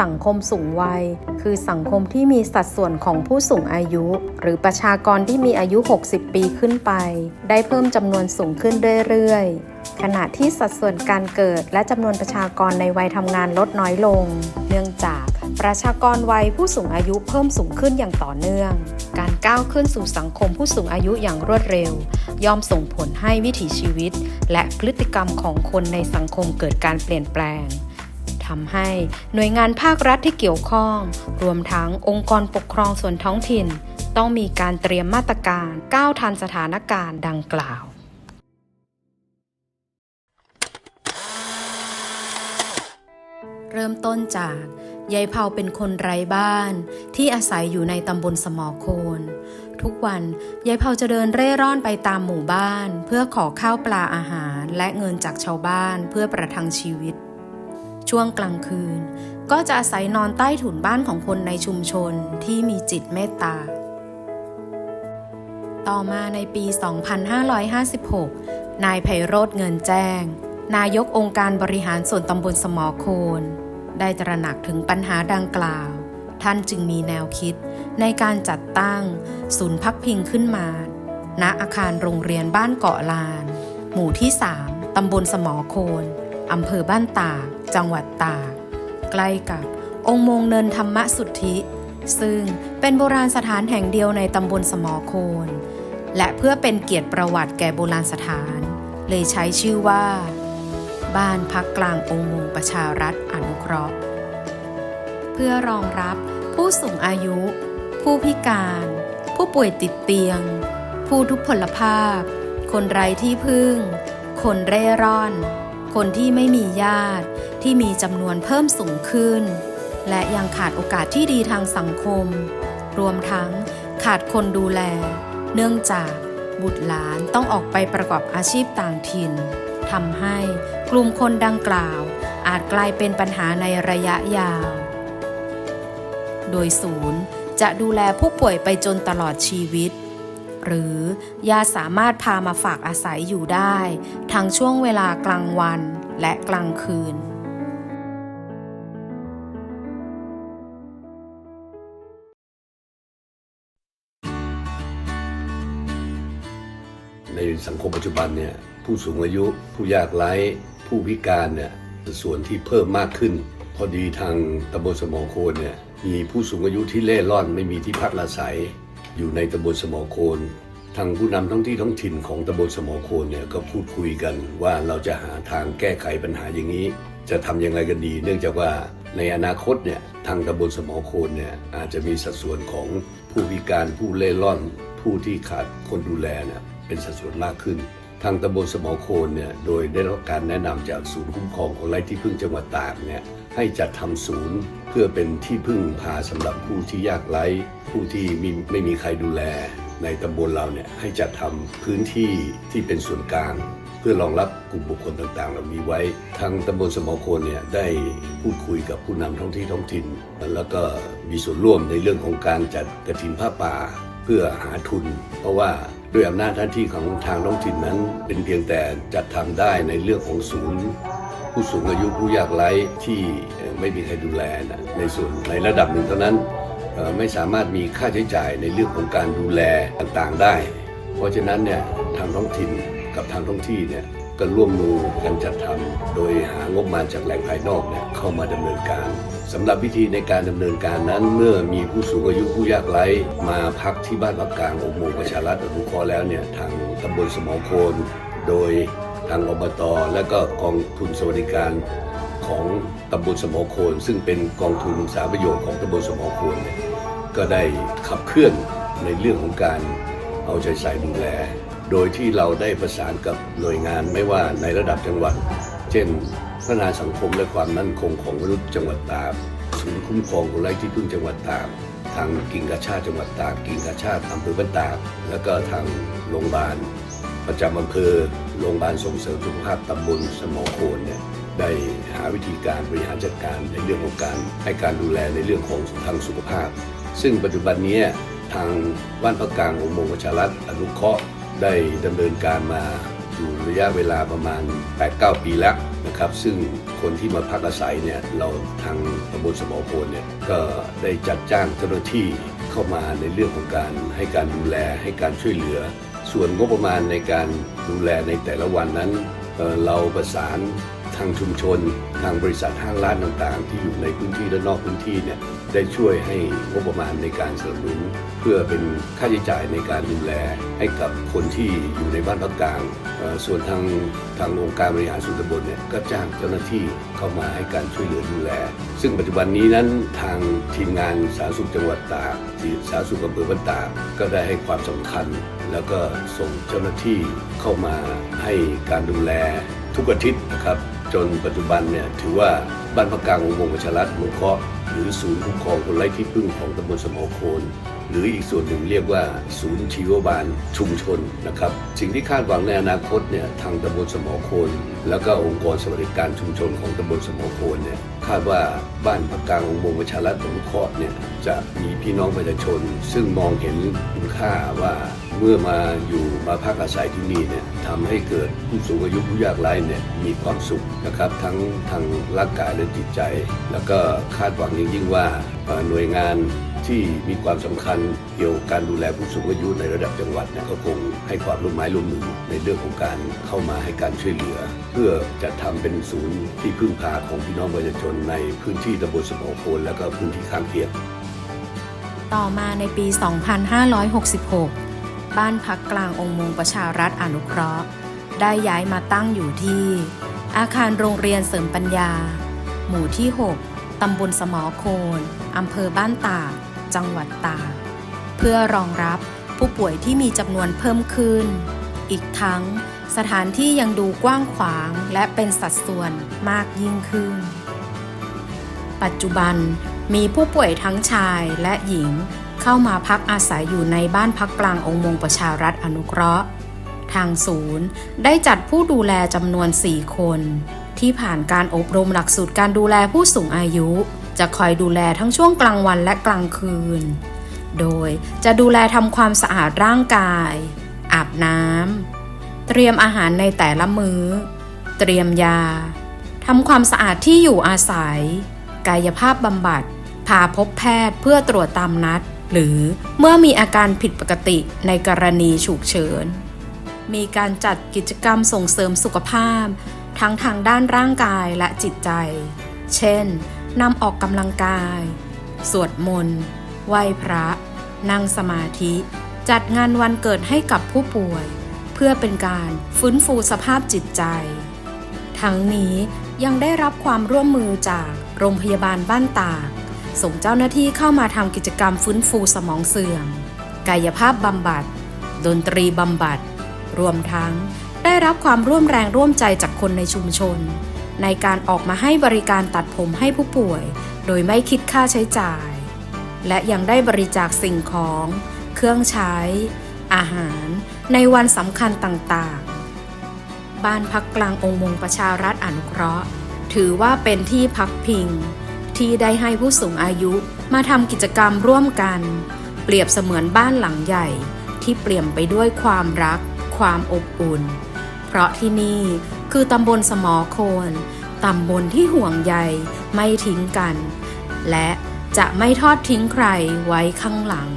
สังคมสูงวัย คือสังคมที่มีสัดส่วนของผู้สูงอายุ หรือประชากรที่มีอายุ 60 ปีขึ้นไป ได้เพิ่มจำนวนสูงขึ้นเรื่อยๆ ขณะที่สัดส่วนการเกิดและจำนวนประชากรในวัยทำงานลดน้อยลง เนื่องจากประชากรวัยผู้สูงอายุเพิ่มสูงขึ้นอย่างต่อเนื่อง การก้าวขึ้นสู่สังคมผู้สูงอายุอย่างรวดเร็ว ย่อมส่งผลให้วิถีชีวิต และพฤติกรรมของคนในสังคมเกิดการเปลี่ยนแปลง ทำให้หน่วยงานภาครัฐที่เกี่ยวข้อง รวมทั้งองค์กรปกครองส่วนท้องถิ่น ต้องมีการเตรียมมาตรการก้าวทันสถานการณ์ดังกล่าวเริ่มต้นจากยายเผาเป็นคนไร้บ้าน ที่อาศัยอยู่ในตำบลสมอโคน ทุกวันยายเผาจะเดินเร่ร่อนไปตามหมู่บ้าน เพื่อขอข้าวปลาอาหารและเงินจากชาวบ้านเพื่อประทังชีวิต ช่วงกลางคืน ก็จะอาศัยนอนใต้ถุนบ้านของคนในชุมชนที่มีจิตเมตตา ต่อมาในปี 2556 นายไพโรธเงินแจ้ง นายกองค์การบริหารส่วนตำบลสมอโคน ได้ตระหนักถึงปัญหาดังกล่าว ท่านจึงมีแนวคิดในการจัดตั้ง ศูนย์พักพิงขึ้นมา ณ อาคารโรงเรียนบ้านเกาะลาน หมู่ที่ 3 ตำบลสมอโคน อำเภอบ้านตาก จังหวัดตาก ใกล้กับองค์มงเนินธรรมสุทธิ ซึ่งเป็นโบราณสถานแห่งเดียวในตำบลสมอโคน และเพื่อเป็นเกียรติประวัติแก่โบราณสถาน เลยใช้ชื่อว่า บ้านพักกลางองค์มงประชารัฐอนุเคราะห์ เพื่อรองรับผู้สูงอายุ ผู้พิการ ผู้ป่วยติดเตียง ผู้ทุพพลภาพ คนไร้ที่พึ่ง คนเร่ร่อน คนที่ไม่มีญาติที่มีจำนวนเพิ่มสูงขึ้น และยังขาดโอกาสที่ดีทางสังคม รวมทั้งขาดคนดูแล เนื่องจากบุตรหลานต้องออกไปประกอบอาชีพต่างถิ่นทำให้กลุ่มคนดังกล่าว อาจกลายเป็นปัญหาในระยะยาว โดยศูนย์จะดูแลผู้ป่วยไปจนตลอดชีวิต หรือญาติสามารถพามาฝากอาศัยอยู่ได้ ทั้งช่วงเวลากลางวันและกลางคืนในสังคมปัจจุบันเนี่ยผู้สูงอายุผู้ยากไร้ผู้พิการเนี่ยส่วนที่เพิ่มมากขึ้น พอดีทางตำบลสมองโคนเนี่ยมีผู้สูงอายุที่เล่ร่อนไม่มีที่พักอาศัย อยู่ในตำบลสมอโคนทางผู้นำท้องที่ท้องถิ่นของตำบลสมอโคนเนี่ยก็พูดคุยกันว่าเราจะหาทางแก้ไขปัญหาอย่างนี้ จะทำยังไงกันดี เนื่องจากว่าในอนาคตเนี่ยทางตำบลสมอโคนเนี่ยอาจจะมีสัดส่วนของผู้พิการผู้เล่ร่อน ผู้ที่ขาดคนดูแลเนี่ยเป็นสัดส่วนมากขึ้น ทางตำบลสมอโคนเนี่ยโดยได้รับการแนะนำจากศูนย์คุ้มครองคนไร้ที่พึ่งจังหวัดตากเนี่ย ให้จัดทำศูนย์เพื่อเป็นที่พึ่งพาสำหรับผู้ที่ยากไร้ผู้ที่มีไม่มีใครดูแล ในตำบลเราเนี่ยให้จัดทำพื้นที่ที่เป็นส่วนกลางเพื่อรองรับกลุ่มบุคคลต่างๆ เหล่านี้ไว้ ทางตำบลสมอโคนเนี่ยได้พูดคุยกับผู้นำท้องที่ท้องถิ่น แล้วก็มีส่วนร่วมในเรื่องของการจัดกระถินผ้าป่าเพื่อหาทุน เพราะว่าด้วยอำนาจหน้าที่ของทางท้องถิ่นนั้น เป็นเพียงแต่จัดทำได้ในเรื่องของศูนย์ ผู้สูงอายุผู้ยากไร้ที่ไม่มีใครดูแลนะในส่วนในระดับหนึ่งเท่านั้นไม่สามารถมีค่าใช้จ่ายในเรื่องของการดูแลต่างๆได้ เพราะฉะนั้นเนี่ยทางท้องถิ่นกับทางท้องที่เนี่ยก็ร่วมมือกันจัดทำโดยหางบประมาณจากแหล่งภายนอกเนี่ยเข้ามาดำเนินการสำหรับวิธีในการดำเนินการนั้น เมื่อมีผู้สูงอายุผู้ยากไร้มาพักที่บ้านพักกลางองค์หมู่ประชารัฐอนุเคราะห์แล้วเนี่ยทางตำบลสมอโคนโดย ทางอบต และก็กองทุนสวัสดิการของตำบลสมอโคนซึ่งเป็นกองทุนสาประโยชน์ของตำบลสมอโคนเนี่ยก็ได้ขับเคลื่อนในเรื่องของการเอาใจใส่ดูแล โดยที่เราได้ประสานกับหน่วยงานไม่ว่าในระดับจังหวัด เช่น พัฒนาสังคมและความมั่นคงของมนุษย์จังหวัดตากศูนย์คุ้มครองคนไร้ที่พึ่งจังหวัดตากทางกิ่งกาชาติจังหวัดตากกิ่งกาชาติอำเภอบ้านตาก แล้วก็ทางโรงพยาบาล ประจำอำเภอโรงพยาบาลส่งเสริมสุขภาพตำบลสมอโคนเนี่ยได้หาวิธีการบริหารจัดการในเรื่องของการให้การดูแลในเรื่องของทางสุขภาพ ซึ่งปัจจุบันนี้ทางบ้านพักกลางองค์มงประชารัฐอนุเคราะห์ได้ดำเนินการมาอยู่ระยะเวลาประมาณ 8-9 ปีแล้วนะครับ ซึ่งคนที่มาพักอาศัยเนี่ยเราทางตำบลสมอโพนเนี่ยก็ได้จัดจ้างเจ้าหน้าที่เข้ามาในเรื่องของการให้การดูแลให้การช่วยเหลือ ส่วนงบประมาณในการดูแลในแต่ละวันนั้นเราประสาน ทางชุมชน ทางบริษัทห้างร้านต่างๆ ที่อยู่ในพื้นที่และนอกพื้นที่เนี่ยได้ช่วยให้งบประมาณในการสนับสนุน เพื่อเป็นค่าใช้จ่ายในการดูแลให้กับคนที่อยู่ในบ้านพักกลาง ส่วนทางทางองค์การบริหารส่วนตำบลเนี่ยก็จ้างเจ้าหน้าที่เข้ามาให้การช่วยเหลือดูแล ซึ่งปัจจุบันนี้นั้นทางทีมงานสาธารณสุขจังหวัดตากสาธารณสุขอำเภอบ้านตากก็ได้ให้ความสำคัญ แล้วก็ส่งเจ้าหน้าที่เข้ามาให้การดูแลทุกอาทิตย์นะครับ จนปัจจุบันเนี่ยถือว่าบ้านพักกลางองวงประชารัฐมู่เคราะห์หรือศูนย์คุ้มครองคนไร้ที่พึ่งของตำบลสมอโคน หรืออีกส่วนหนึ่งเรียกว่า ศูนย์ชีวบาลชุมชนนะครับ สิ่งที่คาดหวังในอนาคตเนี่ยทางตำบลสมอโคน แล้วก็องค์กรสวัสดิการชุมชนของตำบลสมอโคนเนี่ยคาดว่าบ้านพักกลางองค์วงประชารัฐหมู่เคราะห์เนี่ยจะมีพี่น้องประชาชน ซึ่งมองเห็นคุณค่าว่าเมื่อมาอยู่มาพักอาศัยที่นี่เนี่ยทำให้เกิดผู้สูงอายุผู้ยากไร้เนี่ยมีความสุขนะครับ ทั้งทางร่างกายและจิตใจ แล้วก็คาดหวังอย่างยิ่งว่าหน่วยงาน ที่มีความสำคัญเกี่ยวกับการดูแลผู้สูงอายุในระดับจังหวัดเนี่ยก็คงให้ความร่วมไม้ร่วมมือในเรื่องของการเข้ามาให้การช่วยเหลือ เพื่อจะทำเป็นศูนย์ที่พึ่งพาของพี่น้องประชาชนในพื้นที่ตำบลสมอโคนและก็พื้นที่ข้างเคียงต่อมาในปี 2566 บ้านพักกลางองค์มงประชารัฐอนุเคราะห์ ได้ย้ายมาตั้งอยู่ที่ อาคารโรงเรียนเสริมปัญญา หมู่ที่ 6 ตำบลสมอโคน อำเภอบ้านตาก จังหวัดตากเพื่อรองรับผู้ป่วยที่มีจำนวนเพิ่มขึ้น อีกทั้งสถานที่ยังดูกว้างขวางและเป็นสัดส่วนมากยิ่งขึ้น ปัจจุบันมีผู้ป่วยทั้งชายและหญิงเข้ามาพักอาศัยอยู่ในบ้านพักกลางองค์มงประชารัฐอนุเคราะห์ ทางศูนย์ได้จัดผู้ดูแลจำนวน 4 คน ที่ผ่านการอบรมหลักสูตรการดูแลผู้สูงอายุ จะคอยดูแลทั้งช่วงกลางวันและกลางคืน โดยจะดูแลทำความสะอาดร่างกาย อาบน้ำ เตรียมอาหารในแต่ละมือ้อ เตรียมยา ทำความสะอาดที่อยู่อาศัย กายภาพบำบัด พาพบแพทย์เพื่อตรวจตามนัด หรือเมื่อมีอาการผิดปกติในกรณีฉุกเฉิน มีการจัดกิจกรรมส่งเสริมสุขภาพ ทั้งทางด้านร่างกายและจิตใจ เช่น นำออกกำลังกาย สวดมนต์ ไหว้พระ นั่งสมาธิ จัดงานวันเกิดให้กับผู้ป่วย เพื่อเป็นการฟื้นฟูสภาพจิตใจ ทั้งนี้ยังได้รับความร่วมมือจากโรงพยาบาลบ้านตาก ส่งเจ้าหน้าที่เข้ามาทำกิจกรรมฟื้นฟูสมองเสื่อม กายภาพบำบัด ดนตรีบำบัด รวมทั้งได้รับความร่วมแรงร่วมใจจากคนในชุมชน ในการออกมาให้บริการตัดผมให้ผู้ป่วย โดยไม่คิดค่าใช้จ่าย และยังได้บริจาคสิ่งของ เครื่องใช้ อาหาร ในวันสำคัญต่างๆ บ้านพักกลางองค์มงประชารัฐอนุเคราะห์ ถือว่าเป็นที่พักพิง ที่ได้ให้ผู้สูงอายุมาทำกิจกรรมร่วมกัน เปรียบเสมือนบ้านหลังใหญ่ที่เปลี่ยมไปด้วยความรัก ความอบอุ่น เพราะที่นี่ คือตำบลสมอโคนตำบลที่ห่วงใยไม่ทิ้งกัน และจะไม่ทอดทิ้งใครไว้ข้างหลัง